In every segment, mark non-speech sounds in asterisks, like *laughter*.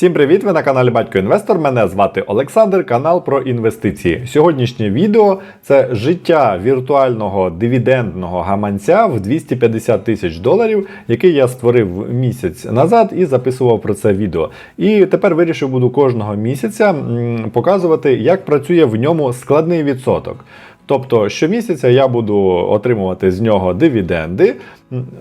Всім привіт! Ви на каналі Батько Інвестор. Мене звати Олександр, канал про інвестиції. Сьогоднішнє відео це життя віртуального дивідендного гаманця в 250 тисяч доларів, який я створив місяць назад і записував про це відео. І тепер вирішив буду кожного місяця показувати, як працює в ньому складний відсоток. Тобто щомісяця я буду отримувати з нього дивіденди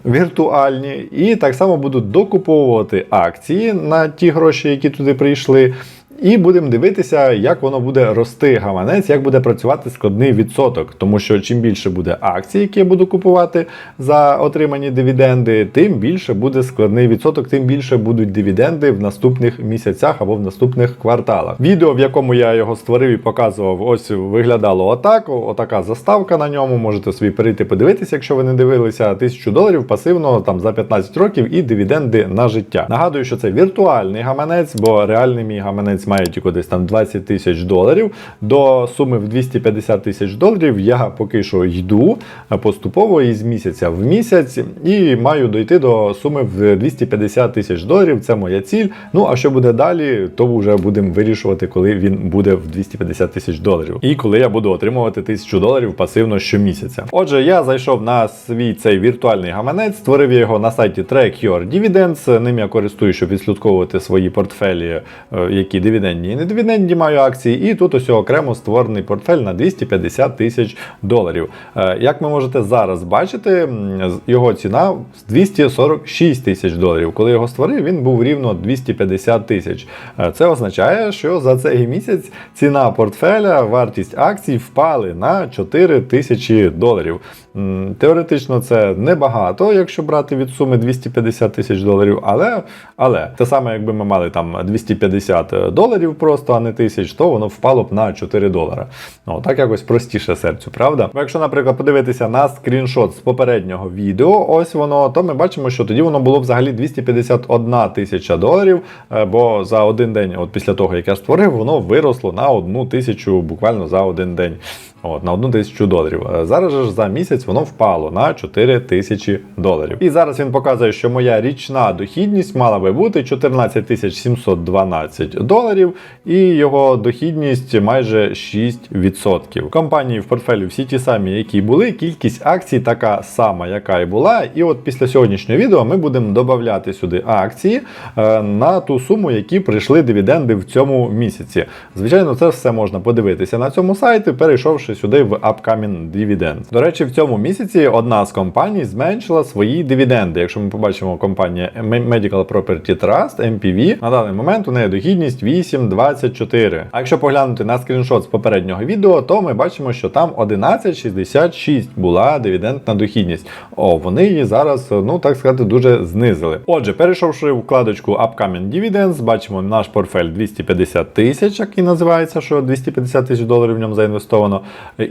віртуальні, і так само буду докуповувати акції на ті гроші, які туди прийшли. І будемо дивитися, як воно буде рости гаманець, як буде працювати складний відсоток. Тому що чим більше буде акцій, які я буду купувати за отримані дивіденди, тим більше буде складний відсоток, тим більше будуть дивіденди в наступних місяцях або в наступних кварталах. Відео, в якому я його створив і показував, ось виглядало отак. Отака заставка на ньому. Можете собі перейти подивитися, якщо ви не дивилися. Тисячу доларів пасивно там за 15 років і дивіденди на життя. Нагадую, що це віртуальний гаманець, бо реальний мій гаманець має тільки десь там 20 тисяч доларів. До суми в 250 тисяч доларів я поки що йду поступово із місяця в місяць і маю дойти до суми в 250 тисяч доларів. Це моя ціль. Ну а що буде далі, то вже будемо вирішувати, коли він буде в 250 тисяч доларів. І коли я буду отримувати тисячу доларів пасивно щомісяця. Отже, я зайшов на свій цей віртуальний гаманець, створив я його на сайті Track Your Dividends. Ним я користуюсь, щоб відслідковувати свої портфелі, е, які дивідендні і недивідендні маю акції. І тут ось окремо створений портфель на 250 тисяч доларів. Е, Як ви можете зараз бачити, його ціна 246 тисяч доларів. Коли його створив, він був рівно 250 тисяч. Е, Це означає, що за цей місяць ціна портфеля, вартість акцій впали на 4 тисячі доларів. Теоретично це небагато, якщо брати від суми 250 тисяч доларів, але, але те саме, якби ми мали там 250 доларів просто, а не тисяч, то воно впало б на 4 долара. Ну, так якось простіше серцю, правда? Бо якщо, наприклад, подивитися на скріншот з попереднього відео, ось воно, то ми бачимо, що тоді воно було взагалі 251 тисяча доларів, е, бо за один день, от після того, як я створив, воно виросло на одну тисячу буквально за один день. От, на одну тисячу доларів. Е, Зараз же за місяць воно впало на 4 тисячі доларів. І зараз він показує, що моя річна дохідність мала би бути 14 тисяч 712 доларів, і його дохідність майже 6%. Компанії в портфелі всі ті самі, які були. Кількість акцій така сама, яка і була. І от після сьогоднішнього відео ми будемо додати сюди акції е, на ту суму, які прийшли дивіденди в цьому місяці. Звичайно, це все можна подивитися на цьому сайті, перейшовши сюди в Upcoming Dividends. До речі, в цьому місяці одна з компаній зменшила свої дивіденди. Якщо ми побачимо компанія Medical Property Trust, MPV, на даний момент у неї дохідність 8,24. А якщо поглянути на скріншот з попереднього відео, то ми бачимо, що там 11,66 була дивідендна дохідність. О, вони її зараз, ну так сказати, дуже знизили. Отже, перейшовши вкладочку Upcoming Dividends, бачимо наш портфель 250 тисяч, який називається, що 250 тисяч доларів в ньому заінвестовано.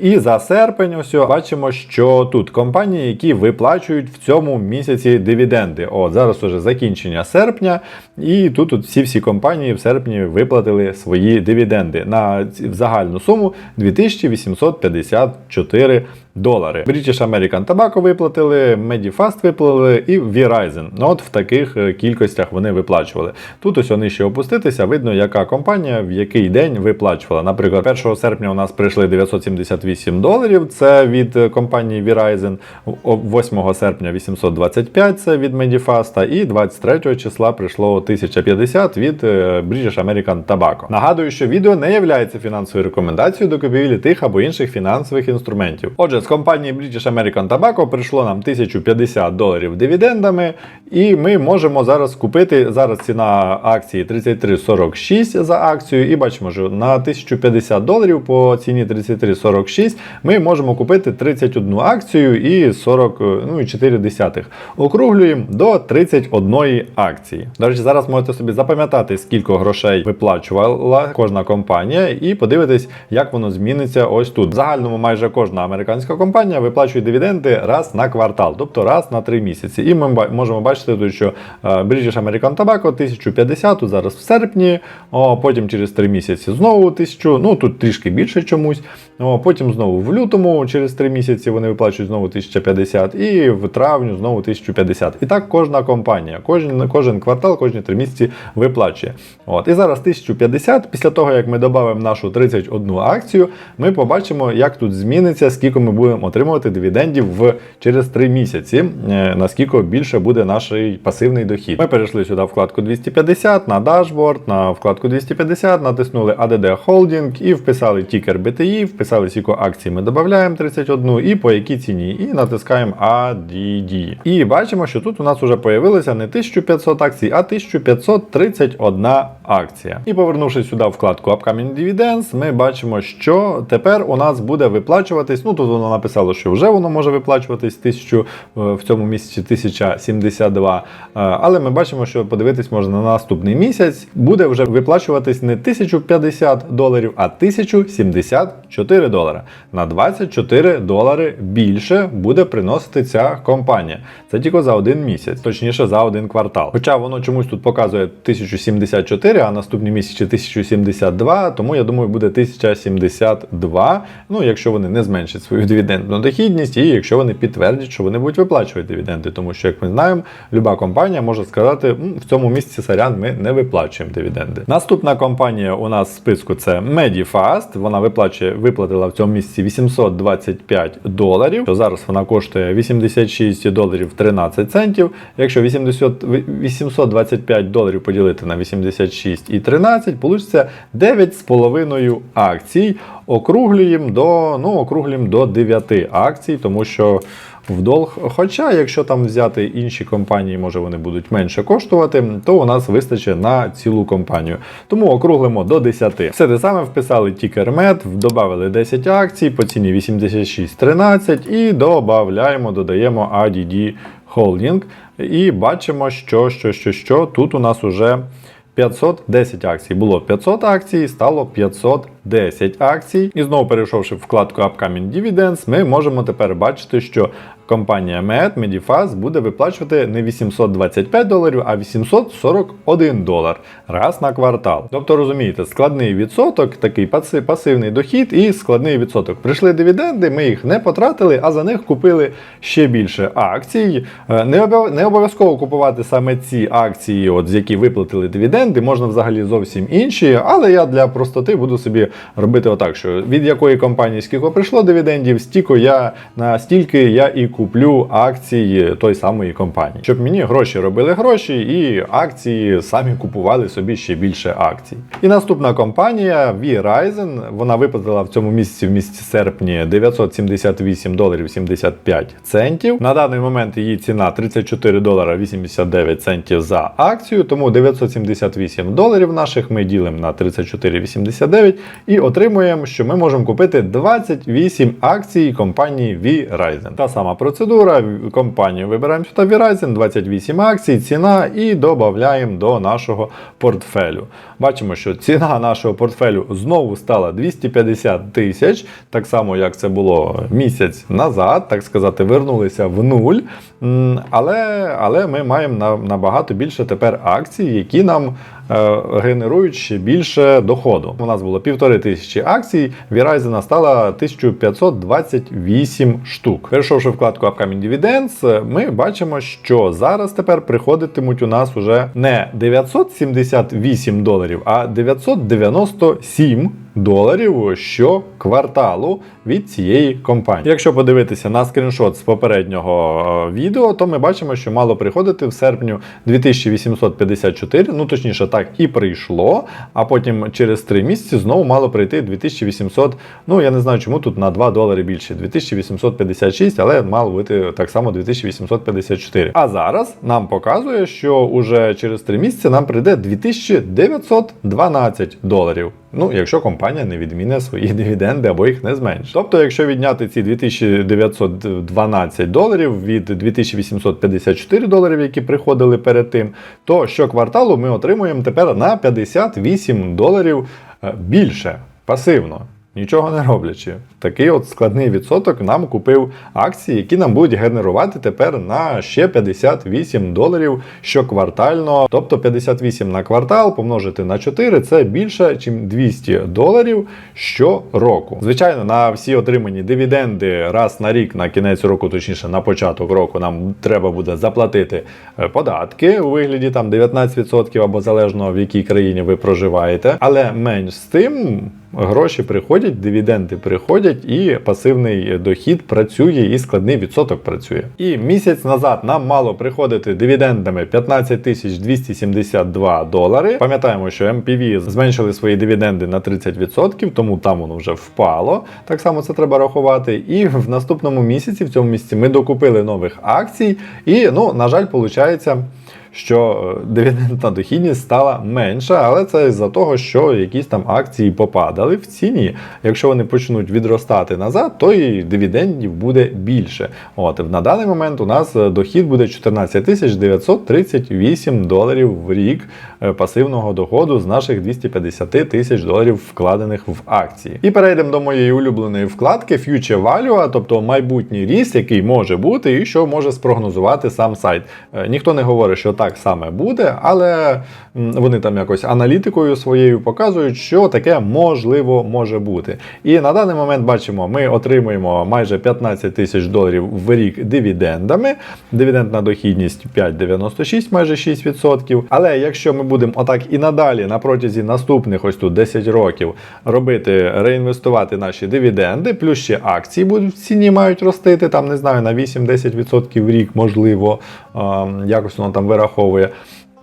І за серпень, ось бачимо, що тут компанії, які виплачують в цьому місяці дивіденди. О, зараз уже закінчення серпня, і тут, от всі всі компанії в серпні виплатили свої дивіденди на загальну суму 2854 долари. British American Tobacco виплатили, Medifast виплатили і Verizon. Ну, От в таких е, кількостях вони виплачували. Тут ось нижче опуститися, видно, яка компанія в який день виплачувала. Наприклад, 1 серпня у нас прийшли 978 доларів. Це від е, компанії Verizon. 8 серпня 825 це від Medifast, і 23 числа прийшло 1050 від е, British American Tobacco. Нагадую, що відео не є фінансовою рекомендацією до купівлі тих або інших фінансових інструментів. Отже, компанії British American Tobacco прийшло нам 1050 доларів дивідендами, і ми можемо зараз купити. Зараз ціна акції 33,46 за акцію, і бачимо, що на 1050 доларів по ціні 33,46 ми можемо купити 31 акцію і 40, е, ну і 4 десятих. Округлюємо до 31 акції. До речі, зараз можете собі запам'ятати, скільки грошей виплачувала кожна компанія, і подивитись, як воно зміниться ось тут. В загальному майже кожна американська компанія виплачує дивіденди раз на квартал, тобто раз на 3 місяці. І ми можемо бачити тут, що е, British American Tobacco 1050 тут зараз в серпні, о, потім через 3 місяці знову 1000, ну тут трішки більше чомусь. О, потім знову в лютому, через 3 місяці вони виплачують знову 1050, і в травню знову 1050. І так кожна компанія, кожен, кожен квартал, кожні 3 місяці виплачує. От. І зараз 1050, після того, як ми додамо нашу 31 акцію, ми побачимо, як тут зміниться, скільки ми будемо отримувати дивідендів в, через 3 місяці, е, наскільки більше буде наш пасивний дохід. Ми перейшли сюди вкладку 250 на дашборд, на вкладку 250, натиснули ADD Holding і вписали тікер BTI, вписали скільки акцій ми додаємо 31 і по якій ціні. І натискаємо ADD. І бачимо, що тут у нас вже появилося не 1500 акцій, а 1531 акція. І повернувшись сюди вкладку Upcoming Dividends, ми бачимо, що тепер у нас буде виплачуватись. Ну тут воно написало, що вже воно може виплачуватись 1000 е, в цьому місяці 1072. Е, Але ми бачимо, що подивитись можна на наступний місяць. Буде вже виплачуватись не 1050 доларів, а 1074 долара. На 24 долари більше буде приносити ця компанія. Це тільки за один місяць, точніше за один квартал. Хоча воно чомусь тут показує 1074, а наступний місяць 1072, тому я думаю, буде 1072. Ну, якщо вони не зменшать свою дивідендну дохідність, і якщо вони підтвердять, що вони будуть виплачувати дивіденди. Тому що, як ми знаємо, люба компанія може сказати, «М, в цьому місяці сорян, ми не виплачуємо дивіденди. Наступна компанія у нас в списку це Medifast. Вона виплачує, виплатила в цьому місяці 825 доларів. То зараз вона коштує 86 доларів 13 центів. Якщо 80, 825 доларів поділити на 86 і 13, вийде 9,5 акцій. Округлюємо до, ну, округлюємо до 9 акцій, тому що в долг. Хоча, якщо там взяти інші компанії, може вони будуть менше коштувати, то у нас вистачить на цілу компанію. Тому округлимо до 10. Все те саме вписали тікер мед, додали 10 акцій по ціні 86,13 і додаємо, додаємо ADD Holding. І бачимо, що, що, що, що тут у нас уже 510 акцій. Було 500 акцій, стало 510 акцій. І знову перейшовши в вкладку Upcoming Dividends, ми можемо тепер бачити, що компанія MED, Medifast буде виплачувати не 825 доларів, а 841 долар раз на квартал. Тобто, розумієте, складний відсоток, такий паси- пасивний дохід і складний відсоток. Прийшли дивіденди, ми їх не потратили, а за них купили ще більше акцій. Е, не обов'язково купувати саме ці акції, от з які виплатили дивіденди, можна взагалі зовсім інші. Але я для простоти буду собі робити отак, що від якої компанії скільки прийшло дивідендів, стільки я на стільки я і куплю акції той самої компанії, щоб мені гроші робили гроші, і акції самі купували собі ще більше акцій. І наступна компанія Verizon, вона виплатила в цьому місяці в місяці серпні 978 доларів 75 центів. На даний момент її ціна 34 долара 89 центів за акцію, тому 978 доларів наших ми ділимо на 34,89 і отримуємо, що ми можемо купити 28 акцій компанії Verizon. Та сама процедура. Компанію вибираємо сюди Verizon, 28 акцій, ціна і додаємо до нашого портфелю. Бачимо, що ціна нашого портфелю знову стала 250 тисяч, так само як це було місяць назад, так сказати, вернулися в нуль. Але, але ми маємо набагато більше тепер акцій, які нам генерують ще більше доходу. У нас було півтори тисячі акцій, Verizon стала 1528 штук. Перейшовши вкладку Upcoming Dividends, ми бачимо, що зараз тепер приходитимуть у нас уже не 978 доларів, а 997 доларів щокварталу від цієї компанії. Якщо подивитися на скріншот з попереднього е, відео, то ми бачимо, що мало приходити в серпню 2854, ну точніше так і прийшло, а потім через 3 місяці знову мало прийти 2800, ну я не знаю чому тут на 2 долари більше, 2856, але мало бути так само 2854. А зараз нам показує, що уже через 3 місяці нам прийде 2912 доларів. Ну, якщо компанія не відміне свої *laughs* дивіденди або їх не зменшить. Тобто, якщо відняти ці 2912 доларів від 2854 доларів, які приходили перед тим, то щокварталу ми отримуємо тепер на 58 доларів е, більше пасивно. Нічого не роблячи. Такий от складний відсоток нам купив акції, які нам будуть генерувати тепер на ще 58 доларів щоквартально. Тобто 58 на квартал помножити на 4 це більше, ніж 200 доларів щороку. Звичайно, на всі отримані дивіденди раз на рік, на кінець року, точніше на початок року, нам треба буде заплатити е, податки у вигляді там 19% або залежно в якій країні ви проживаєте. Але менш з тим. Гроші приходять, дивіденди приходять, і пасивний дохід працює, і складний відсоток працює. І місяць назад нам мало приходити дивідендами 15 тисяч 272 долари. Пам'ятаємо, що MPV зменшили свої дивіденди на 30%, тому там воно вже впало. Так само це треба рахувати. І в наступному місяці, в цьому місяці, ми докупили нових акцій. І, ну, на жаль, виходить що е, дивідендна дохідність стала менша, але це із-за того, що якісь там акції попадали в ціні. Якщо вони почнуть відростати назад, то і дивідендів буде більше. От на даний момент у нас е, дохід буде 14 тисяч 938 доларів в рік е, пасивного доходу з наших 250 тисяч доларів вкладених в акції. І перейдемо до моєї улюбленої вкладки Future Value, тобто майбутній ріст, який може бути і що може спрогнозувати сам сайт. Ніхто не говорить, що так саме буде, але вони там якось аналітикою своєю показують, що таке можливо може бути. І на даний момент бачимо, ми отримуємо майже 15 тисяч доларів в рік дивідендами. Дивідендна дохідність 5,96, майже 6%. Але якщо ми будемо отак і надалі на протязі наступних ось тут 10 років робити, реінвестувати наші дивіденди, плюс ще акції будуть в ціні мають ростити, там не знаю, на 8-10% в рік, можливо, якось воно там вираховує.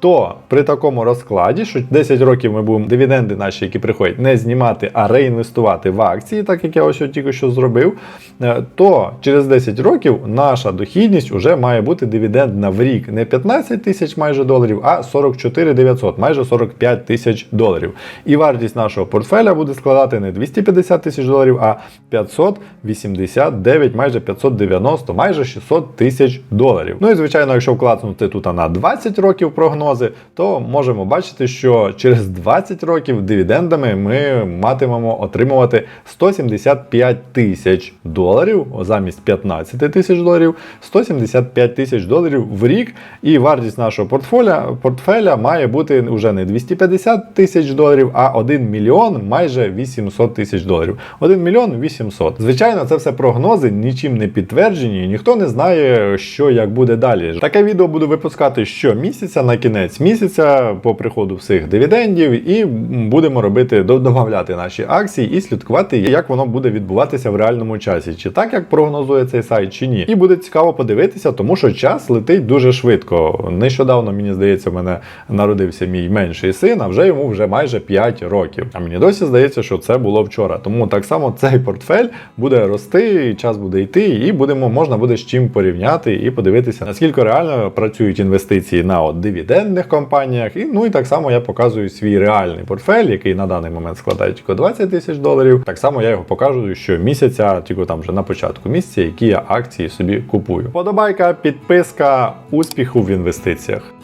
То при такому розкладі, що 10 років ми будемо дивіденди наші, які приходять, не знімати, а реінвестувати в акції, так як я ось тільки що зробив, е, то через 10 років наша дохідність вже має бути дивідендна в рік не 15 тисяч майже доларів, а 44 900, майже 45 тисяч доларів. І вартість нашого портфеля буде складати не 250 тисяч доларів, а 589, майже 590, майже 600 тисяч доларів. Ну і звичайно, якщо вкладнути тут на 20 років прогнози, то можемо бачити, що через 20 років дивідендами ми матимемо отримувати 175 тисяч доларів замість 15 тисяч доларів, 175 тисяч доларів в рік. І вартість нашого портфеля, портфеля має бути вже не 250 тисяч доларів, а 1 мільйон майже 800 тисяч доларів. 1 мільйон 800. Звичайно, це все прогнози, нічим не підтверджені, ніхто не знає, що як буде далі. Таке відео буду випускати щомісяця на кінець місяця по приходу всіх дивідендів, і будемо робити додавати наші акції і слідкувати, як воно буде відбуватися в реальному часі, чи так як прогнозує цей сайт, чи ні. І буде цікаво подивитися, тому що час летить дуже швидко. Nещодавно, мені здається, в мене народився мій менший син, а вже йому вже майже 5 років. А мені досі здається, що це було вчора. Тому так само цей портфель буде рости, час буде йти, і будемо можна буде з чим порівняти і подивитися, наскільки реально працюють інвестиції на от дивідендних компаніях. І ну і так само я показую свій реальний портфель, який на даний момент складає тільки 20 тисяч доларів. Так само я його показую щомісяця, тільки там вже на початку місяця, які я акції собі купую. Подобайка, підписка, успіху в інвестиціях.